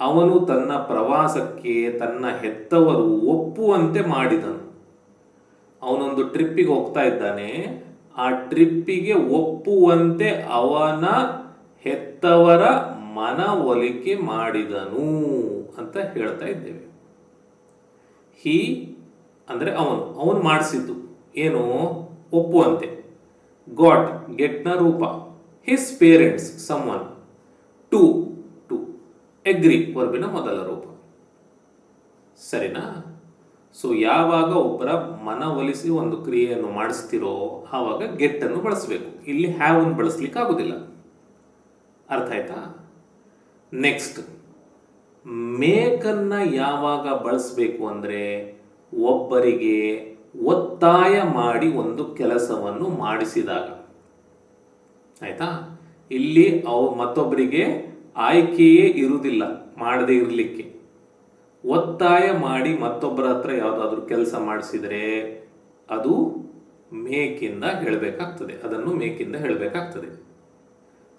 ಅವನು ತನ್ನ ಪ್ರವಾಸಕ್ಕೆ, ತನ್ನ ಹೆತ್ತವರು ಒಪ್ಪುವಂತೆ ಮಾಡಿದನು. ಅವನೊಂದು ಟ್ರಿಪ್ಪಿಗೆ ಹೋಗ್ತಾ ಇದ್ದಾನೆ. ಆ ಟ್ರಿಪ್ಪಿಗೆ ಒಪ್ಪುವಂತೆ ಅವನ ಹೆತ್ತವರ ಮನವೊಲಿಕೆ ಮಾಡಿದನು ಅಂತ ಹೇಳ್ತಾ ಇದ್ದೇವೆ. ಹಿ ಅಂದರೆ ಅವನು ಅವನು ಮಾಡಿಸಿದ್ದು ಏನು? ಒಪ್ಪುವಂತೆ. ಗಾಟ್, ಗೆಟ್ನ ರೂಪ. His parents someone to to agree ವರ್ಬಿನ ಮೊದಲ ರೂಪ. ಸರಿನಾ? ಸೊ ಯಾವಾಗ ಒಬ್ಬರ ಮನವೊಲಿಸಿ ಒಂದು ಕ್ರಿಯೆಯನ್ನು ಮಾಡಿಸ್ತಿರೋ ಆವಾಗ ಗೆಟ್ ಅನ್ನು ಬಳಸಬೇಕು. ಇಲ್ಲಿ ಹ್ಯಾವ್ ಅನ್ನು ಬಳಸ್ಲಿಕ್ಕೆ ಆಗುದಿಲ್ಲ. ಅರ್ಥ ಆಯ್ತಾ? ನೆಕ್ಸ್ಟ್ ಮೇಕನ್ನು ಯಾವಾಗ ಬಳಸಬೇಕು ಅಂದರೆ ಒಬ್ಬರಿಗೆ ಒತ್ತಾಯ ಮಾಡಿ ಒಂದು ಕೆಲಸವನ್ನು ಮಾಡಿಸಿದಾಗ. ಆಯ್ತಾ? ಇಲ್ಲಿ ಅವು ಮತ್ತೊಬ್ಬರಿಗೆ ಆಯ್ಕೆಯೇ ಇರುವುದಿಲ್ಲ, ಮಾಡದೇ ಇರಲಿಕ್ಕೆ. ಒತ್ತಾಯ ಮಾಡಿ ಮತ್ತೊಬ್ಬರ ಹತ್ರ ಯಾವುದಾದ್ರೂ ಕೆಲಸ ಮಾಡಿಸಿದರೆ ಅದು ಮೇಕಿಂದ ಹೇಳಬೇಕಾಗ್ತದೆ. ಅದನ್ನು ಮೇಕಿಂದ ಹೇಳಬೇಕಾಗ್ತದೆ.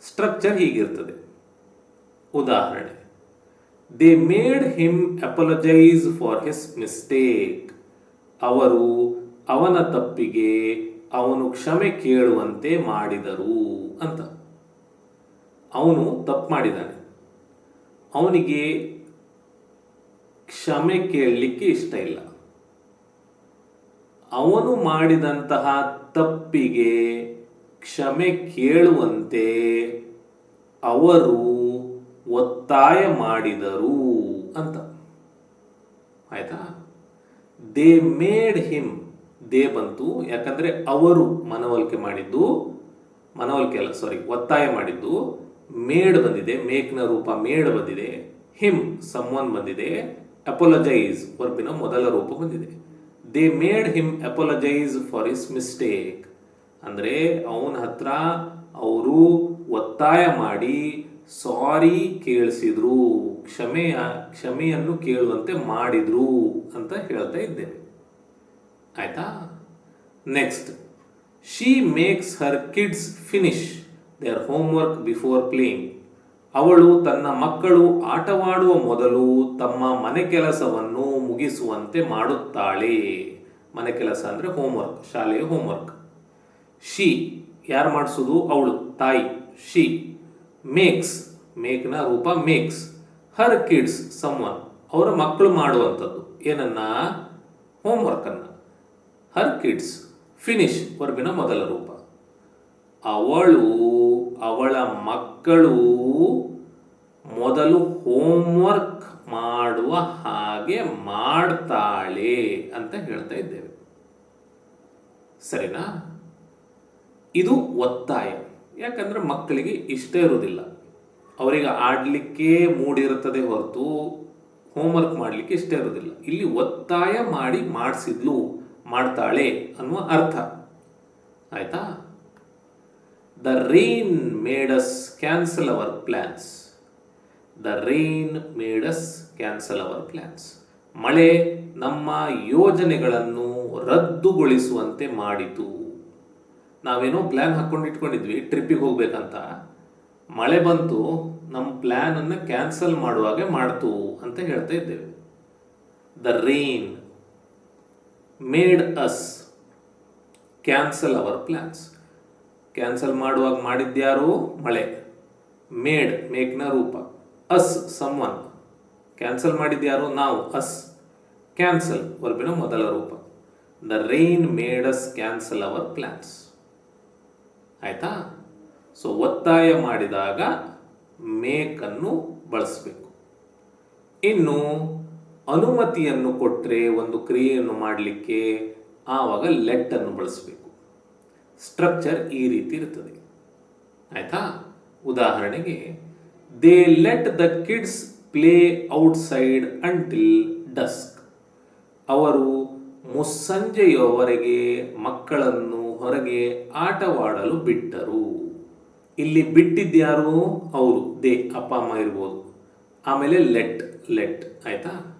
ಸ್ಟ್ರಕ್ಚರ್ ಹೀಗಿರ್ತದೆ. ಉದಾಹರಣೆ they made him apologize for his mistake ಅವರು ಅವನ ತಪ್ಪಿಗೆ ಅವನು ಕ್ಷಮೆ ಕೇಳುವಂತೆ ಮಾಡಿದರು ಅಂತ. ಅವನು ತಪ್ಪು ಮಾಡಿದ್ದಾನೆ. ಅವನಿಗೆ ಕ್ಷಮೆ ಕೇಳಲಿಕ್ಕೆ ಇಷ್ಟ ಇಲ್ಲ. ಅವನು ಮಾಡಿದಂತಹ ತಪ್ಪಿಗೆ ಕ್ಷಮೆ ಕೇಳುವಂತೆ ಅವರು ಒತ್ತಾಯ ಮಾಡಿದರು ಅಂತ. ಆಯ್ತಾ? They made him. ದೇ ಬಂತು, ಯಾಕಂದ್ರೆ ಅವರು ಮನವೊಲಿಕೆ ಮಾಡಿದ್ದು, ಮನವೊಲಿಕೆ ಅಲ್ಲ ಸಾರಿ ಒತ್ತಾಯ ಮಾಡಿದ್ದು, ಮೇಡ್ ಬಂದಿದೆ, ಮೇಕ್ನ ರೂಪ ಮೇಡ್ ಬಂದಿದೆ, ಹಿಮ್ ಸಮ್ವನ್ ಬಂದಿದೆ ಅಪೊಲಜೈಸ್ ವರ್ಬಿನ ಮೊದಲ ರೂಪ ಬಂದಿದೆ they made him apologize for his mistake ಅಂದರೆ ಅವನ ಹತ್ರ ಅವರು ಒತ್ತಾಯ ಮಾಡಿ ಸಾರಿ ಕೇಳಿಸಿದ್ರು ಕ್ಷಮೆಯ ಕ್ಷಮೆಯನ್ನು ಕೇಳುವಂತೆ ಮಾಡಿದ್ರು ಅಂತ ಹೇಳ್ತಾ ಇದ್ದೇನೆ ಆಯಿತಾ? Next she makes her kids finish their homework before playing ಅವಳು ತನ್ನ ಮಕ್ಕಳು ಆಟವಾಡುವ ಮೊದಲು ತಮ್ಮ ಮನೆ ಕೆಲಸವನ್ನು ಮುಗಿಸುವಂತೆ ಮಾಡುತ್ತಾಳೆ. ಮನೆ ಕೆಲಸ ಅಂದರೆ ಹೋಮ್ವರ್ಕ್ ಶಾಲೆಯ ಹೋಮ್ವರ್ಕ್ ಶಿ, ಯಾರು ಮಾಡಿಸೋದು? ಅವಳು, ತಾಯಿ. ಶಿ ಮೇಕ್ಸ್ ಮೇಕ್ನ ರೂಪ ಮೇಕ್ಸ್ ಹರ್ ಕಿಡ್ಸ್ ಸಮ್ವನ್ ಅವರ ಮಕ್ಕಳು ಮಾಡುವಂಥದ್ದು. ಏನನ್ನ? ಹೋಮ್ವರ್ಕನ್ನು ಹರ್ ಕಿಡ್ಸ್ ಫಿನಿಶ್ ವರ್ಬಿನ ಮೊದಲ ರೂಪ. ಅವಳು ಅವಳ ಮಕ್ಕಳು ಮೊದಲು ಹೋಮ್ವರ್ಕ್ ಮಾಡುವ ಹಾಗೆ ಮಾಡ್ತಾಳೆ ಅಂತ ಹೇಳ್ತಾ ಇದ್ದೇವೆ. ಸರಿನಾ? ಇದು ಒತ್ತಾಯ. ಯಾಕಂದ್ರೆ ಮಕ್ಕಳಿಗೆ ಇಷ್ಟ ಇರುವುದಿಲ್ಲ. ಅವರಿಗೆ ಆಡಲಿಕ್ಕೆ ಮೂಡಿರುತ್ತದೆ ಹೊರತು ಹೋಮ್ವರ್ಕ್ ಮಾಡಲಿಕ್ಕೆ ಇಷ್ಟ ಇರೋದಿಲ್ಲ ಇಲ್ಲಿ ಒತ್ತಾಯ ಮಾಡಿ ಮಾಡಿಸಿದ್ಲು, ಮಾಡ್ತಾಳೆ ಅನ್ನುವ ಅರ್ಥ. ಆಯ್ತಾ? The rain made us cancel our plans the rain made us cancel our plans ಮಳೆ ನಮ್ಮ ಯೋಜನೆಗಳನ್ನು ರದ್ದುಗೊಳಿಸುವಂತೆ ಮಾಡಿತು. ನಾವೇನೋ ಪ್ಲ್ಯಾನ್ ಹಾಕ್ಕೊಂಡು ಇಟ್ಕೊಂಡಿದ್ವಿ ಟ್ರಿಪ್ಪಿಗೆ ಹೋಗ್ಬೇಕಂತ. ಮಳೆ ಬಂತು ನಮ್ಮ ಪ್ಲ್ಯಾನನ್ನು ಕ್ಯಾನ್ಸಲ್ ಮಾಡುವಾಗೆ ಮಾಡ್ತು ಅಂತ ಹೇಳ್ತಾ ಇದ್ದೇವೆ. The rain made us cancel our plans cancel ಮಾಡುವಾಗ ಮಾಡಿದ್ಯಾರು ಮಳೆ. ಮೇಡ್ ಮೇಕ್ನ ರೂಪ. ಅಸ್ ಸಮ್ವನ್ ಕ್ಯಾನ್ಸಲ್ ಮಾಡಿದ್ಯಾರು ನಾವು. ಅಸ್ ಕ್ಯಾನ್ಸಲ್ ವರ್ಬಿನ ಮೊದಲ ರೂಪ. The rain made us cancel our plans ಆಯ್ತಾ? ಸೊ ಒತ್ತಾಯ ಮಾಡಿದಾಗ ಮೇಕನ್ನು ಬಳಸಬೇಕು. ಇನ್ನು, ಅನುಮತಿಯನ್ನು ಕೊಟ್ಟರೆ ಒಂದು ಕ್ರಿಯೆಯನ್ನು ಮಾಡಲಿಕ್ಕೆ ಆವಾಗ ಲೆಟ್ಟನ್ನು ಬಳಸಬೇಕು. ಸ್ಟ್ರಕ್ಚರ್ ಈ ರೀತಿ ಇರ್ತದೆ ಆಯ್ತಾ? ಉದಾಹರಣೆಗೆ they let the kids play outside until dusk ಅವರು ಮುಸ್ಸಂಜೆಯವರೆಗೆ ಮಕ್ಕಳನ್ನು ಹೊರಗೆ ಆಟವಾಡಲು ಬಿಟ್ಟರು. ಇಲ್ಲಿ ಬಿಟ್ಟಿದ್ಯಾರು ಅವರು, ದೇ, ಅಪ್ಪ, ಅಮ್ಮ ಇರ್ಬೋದು. ಆಮೇಲೆ ಲೆಟ್ ಲೆಟ್ ಆಯ್ತಾ?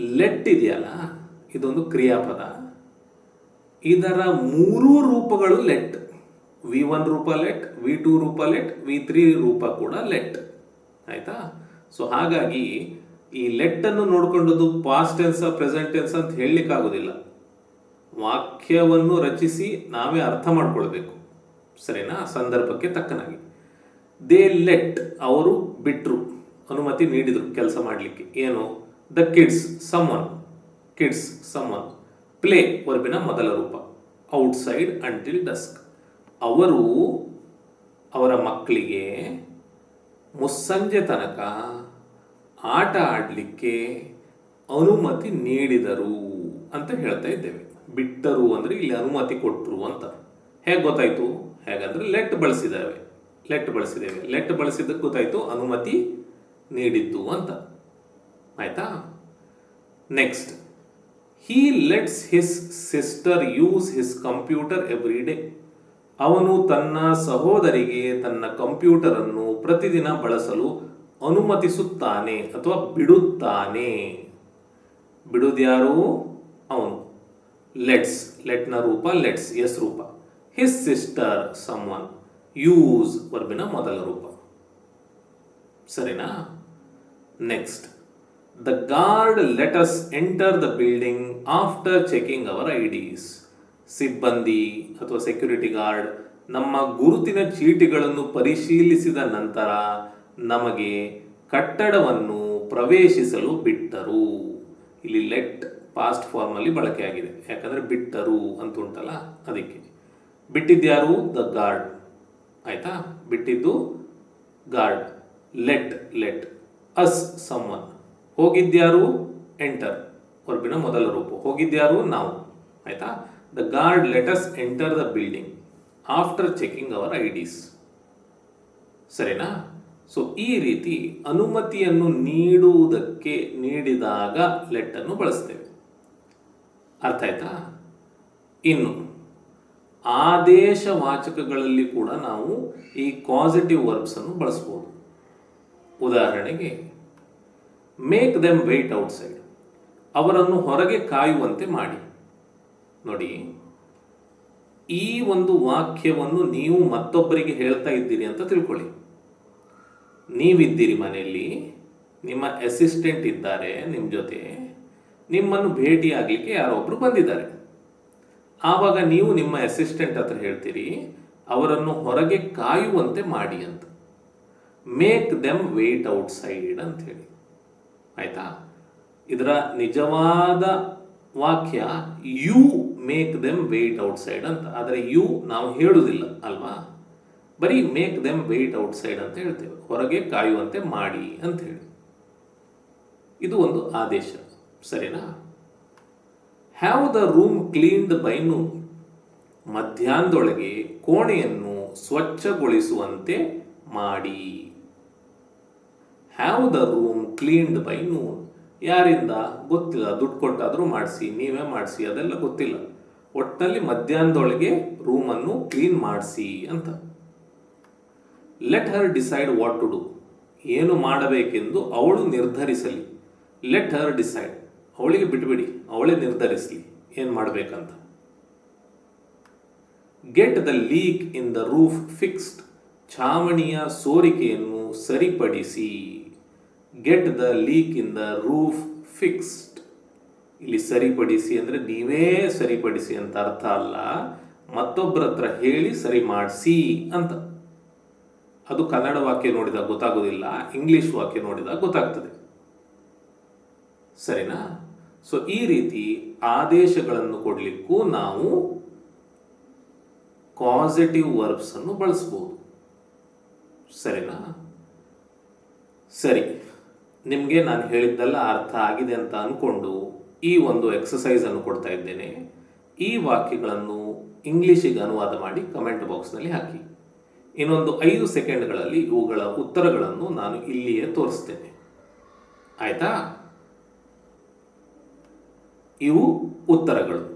ಲೆಟ್ ಇದೆಯಲ್ಲ? ಇದೊಂದು ಕ್ರಿಯಾಪದ. ಇದರ ಮೂರೂ ರೂಪಗಳು ಲೆಟ್. ವಿ ಒನ್ ರೂಪ ಲೆಟ್ ವಿ ಟೂ ರೂಪ ಲೆಟ್ ವಿ ತ್ರೀ ರೂಪ ಕೂಡ ಲೆಟ್. ಆಯ್ತಾ? ಸೊ ಹಾಗಾಗಿ ಈ ಲೆಟ್ ಅನ್ನು ನೋಡ್ಕೊಂಡದ್ದು ಪಾಸ್ಟ್ ಟೆನ್ಸ್ ಪ್ರೆಸೆಂಟ್ ಟೆನ್ಸ್ ಅಂತ ಹೇಳಲಿಕ್ಕಾಗೋದಿಲ್ಲ. ವಾಕ್ಯವನ್ನು ರಚಿಸಿ ನಾವೇ ಅರ್ಥ ಮಾಡ್ಕೊಳ್ಬೇಕು. ಸರಿನಾ? ಸಂದರ್ಭಕ್ಕೆ ತಕ್ಕನಾಗಿ. ದೇ ಲೆಟ್ ಅವರು ಬಿಟ್ರು. ಅನುಮತಿ ನೀಡಿದರು ಕೆಲಸ ಮಾಡಲಿಕ್ಕೆ. ಏನು? The kids someone kids someone play ವರ್ಬಿನ ಮೊದಲ ರೂಪ, ಔಟ್ಸೈಡ್ ಅಂಟಿಲ್ ಡಸ್ಕ್. ಅವರು ಅವರ ಮಕ್ಕಳಿಗೆ ಮುಸ್ಸಂಜೆ ತನಕ ಆಟ ಆಡಲಿಕ್ಕೆ ಅನುಮತಿ ನೀಡಿದರು ಅಂತ ಹೇಳ್ತಾ ಇದ್ದೇವೆ. ಬಿಟ್ಟರು ಅಂದರೆ ಇಲ್ಲಿ ಅನುಮತಿ ಕೊಟ್ಟರು ಅಂತ. ಹೇಗೆ ಗೊತ್ತಾಯಿತು? ಹೇಗಂದರೆ ಲೆಟ್ ಬಳಸಿದ್ದಾವೆ. ಲೆಟ್ ಬಳಸಿದ್ದೇವೆ. ಲೆಟ್ ಬಳಸಿದ್ದಕ್ಕೆ ಗೊತ್ತಾಯಿತು, ಅನುಮತಿ ನೀಡಿದ್ದು ಅಂತ. ಆಯಿತಾ? Next. He lets his sister use his computer every day ಅವನು ತನ್ನ ಸಹೋದರಿಗೆ ತನ್ನ ಕಂಪ್ಯೂಟರನ್ನು ಪ್ರತಿದಿನ ಬಳಸಲು ಅನುಮತಿಸುತ್ತಾನೆ ಅಥವಾ ಬಿಡುತ್ತಾನೆ. ಬಿಡುದ್ಯಾರು? ಅವನು. ಲೆಟ್ಸ್ ಲೆಟ್ನ ರೂಪ ಲೆಟ್ಸ್ ಎಸ್ ರೂಪ. ಹಿಸ್ ಸಿಸ್ಟರ್ ಸಮ್ವನ್ ಯೂಸ್ ವರ್ಬಿನ ಮೊದಲ ರೂಪ. ಸರಿನಾ? Next the guard us enter the building after checking our IDs ಸಿಬ್ಬಂದಿ ಅಥವಾ ಸೆಕ್ಯೂರಿಟಿ ಗಾರ್ಡ್ ನಮ್ಮ ಗುರುತಿನ ಚೀಟಿಗಳನ್ನು ಪರಿಶೀಲಿಸಿದ ನಂತರ ನಮಗೆ ಕಟ್ಟಡವನ್ನು ಪ್ರವೇಶಿಸಲು ಬಿಟ್ಟರು. ಇಲ್ಲಿ ಲೆಟ್ ಪಾಸ್ಟ್ ಫಾರ್ಮಲ್ಲಿ ಬಳಕೆಯಾಗಿದೆ. ಯಾಕಂದರೆ ಬಿಟ್ಟರು ಅಂತ ಉಂಟಲ್ಲ ಅದಕ್ಕೆ. ಬಿಟ್ಟಿದ್ಯಾರು ದ ಗಾರ್ಡ್ ಆಯಿತಾ? ಬಿಟ್ಟಿದ್ದು guard let let us someone ಹೋಗಿದ್ಯಾರು? Enter ವರ್ಬಿನ ಮೊದಲ ರೂಪ. ಹೋಗಿದ್ಯಾರು? ನಾವು. ಆಯಿತಾ? The guard let us enter the building after checking our IDs ಸರಿನಾ? ಸೊ ಈ ರೀತಿ ಅನುಮತಿಯನ್ನು ನೀಡುವುದಕ್ಕೆ ನೀಡಿದಾಗ ಲೆಟ್ಟನ್ನು ಬಳಸ್ತೇವೆ. ಅರ್ಥ ಆಯ್ತಾ? ಇನ್ನು ಆದೇಶವಾಚಕಗಳಲ್ಲಿ ಕೂಡ ನಾವು ಈ ಕಾಸಿಟಿವ್ ವರ್ಬ್ಸನ್ನು ಬಳಸ್ಬೋದು. ಉದಾಹರಣೆಗೆ ಮೇಕ್ ದೆಮ್ ವೇಟ್ ಔಟ್ಸೈಡ್ ಅವರನ್ನು ಹೊರಗೆ ಕಾಯುವಂತೆ ಮಾಡಿ. ನೋಡಿ, ಈ ಒಂದು ವಾಕ್ಯವನ್ನು ನೀವು ಮತ್ತೊಬ್ಬರಿಗೆ ಹೇಳ್ತಾ ಇದ್ದೀರಿ ಅಂತ ತಿಳ್ಕೊಳ್ಳಿ. ನೀವಿದ್ದೀರಿ ಮನೆಯಲ್ಲಿ, ನಿಮ್ಮ ಅಸಿಸ್ಟೆಂಟ್ ಇದ್ದಾರೆ ನಿಮ್ಮ ಜೊತೆ, ನಿಮ್ಮನ್ನು ಭೇಟಿಯಾಗಲಿಕ್ಕೆ ಯಾರೊಬ್ಬರು ಬಂದಿದ್ದಾರೆ. ಆವಾಗ ನೀವು ನಿಮ್ಮ ಅಸಿಸ್ಟೆಂಟ್ ಹತ್ರ ಹೇಳ್ತೀರಿ, ಅವರನ್ನು ಹೊರಗೆ ಕಾಯುವಂತೆ ಮಾಡಿ ಅಂತ. Make them wait outside ಅಂತ ಹೇಳಿ. ಆಯ್ತಾ? ಇದರ ನಿಜವಾದ ವಾಕ್ಯ you make them wait outside ಅಂತ. ಆದರೆ ಯು ನಾವು ಹೇಳುವುದಿಲ್ಲ ಅಲ್ವಾ? ಬರೀ make them wait outside ಅಂತ ಹೇಳ್ತೇವೆ. ಹೊರಗೆ ಕಾಯುವಂತೆ ಮಾಡಿ ಅಂತ ಹೇಳಿ. ಇದು ಒಂದು ಆದೇಶ. ಸರಿನಾ? Have the room cleaned by noon ಮಧ್ಯಾಹ್ನದೊಳಗೆ ಕೋಣೆಯನ್ನು ಸ್ವಚ್ಛಗೊಳಿಸುವಂತೆ ಮಾಡಿ. Have the room cleaned by noon ಯಾರಿಂದ? ಗೊತ್ತಿಲ್ಲ, ದುಡ್ಡು ಕೊಟ್ಟಾದರೂ ಮಾಡಿಸಿ, ನೀವೇ ಮಾಡಿಸಿ, ಅದೆಲ್ಲ ಗೊತ್ತಿಲ್ಲ. ಒಟ್ಟಿನಲ್ಲಿ ಮಧ್ಯಾಹ್ನದೊಳಗೆ ರೂಮನ್ನು ಕ್ಲೀನ್ ಮಾಡಿಸಿ ಅಂತ. Let her decide what to do ಏನು ಮಾಡಬೇಕೆಂದು ಅವಳು ನಿರ್ಧರಿಸಲಿ. ಲೆಟ್ ಹರ್ ಡಿಸೈಡ್ ಅವಳಿಗೆ ಬಿಟ್ಬಿಡಿ, ಅವಳೇ ನಿರ್ಧರಿಸಲಿ. ಏನು ಮಾಡಬೇಕಂತ? Get the leak in the roof fixed ಛಾವಣಿಯ ಸೋರಿಕೆಯನ್ನು ಸರಿಪಡಿಸಿ. Get the leak in the roof fixed ಇಲ್ಲಿ ಸರಿಪಡಿಸಿ ಅಂದರೆ ನೀವೇ ಸರಿಪಡಿಸಿ ಅಂತ ಅರ್ಥ ಅಲ್ಲ. ಮತ್ತೊಬ್ಬರ ಹತ್ರ ಹೇಳಿ ಸರಿ ಮಾಡಿಸಿ ಅಂತ. ಅದು ಕನ್ನಡ ವಾಕ್ಯ ನೋಡಿದಾಗ ಗೊತ್ತಾಗೋದಿಲ್ಲ, ಇಂಗ್ಲಿಷ್ ವಾಕ್ಯ ನೋಡಿದಾಗ ಗೊತ್ತಾಗ್ತದೆ. ಸರಿನಾ? ಸೊ ಈ ರೀತಿ ಆದೇಶಗಳನ್ನು ಕೊಡಲಿಕ್ಕೂ ನಾವು ಕಾಸಿಟಿವ್ ವರ್ಬ್ಸನ್ನು ಬಳಸ್ಬೋದು. ಸರಿನಾ? ಸರಿ. ನಿಮಗೆ ನಾನು ಹೇಳಿದ್ದೆಲ್ಲ ಅರ್ಥ ಆಗಿದೆ ಅಂತ ಅಂದ್ಕೊಂಡು ಈ ಒಂದು ಎಕ್ಸಸೈಸ್ ಅನ್ನು ಕೊಡ್ತಾ ಇದ್ದೇನೆ. ಈ ವಾಕ್ಯಗಳನ್ನು ಇಂಗ್ಲೀಷಿಗೆ ಅನುವಾದ ಮಾಡಿ ಕಮೆಂಟ್ ಬಾಕ್ಸ್ನಲ್ಲಿ ಹಾಕಿ. ಇನ್ನೊಂದು ಐದು ಸೆಕೆಂಡ್ಗಳಲ್ಲಿ ಇವುಗಳ ಉತ್ತರಗಳನ್ನು ನಾನು ಇಲ್ಲಿಯೇ ತೋರಿಸ್ತೇನೆ. ಆಯ್ತಾ? ಇವು ಉತ್ತರಗಳು.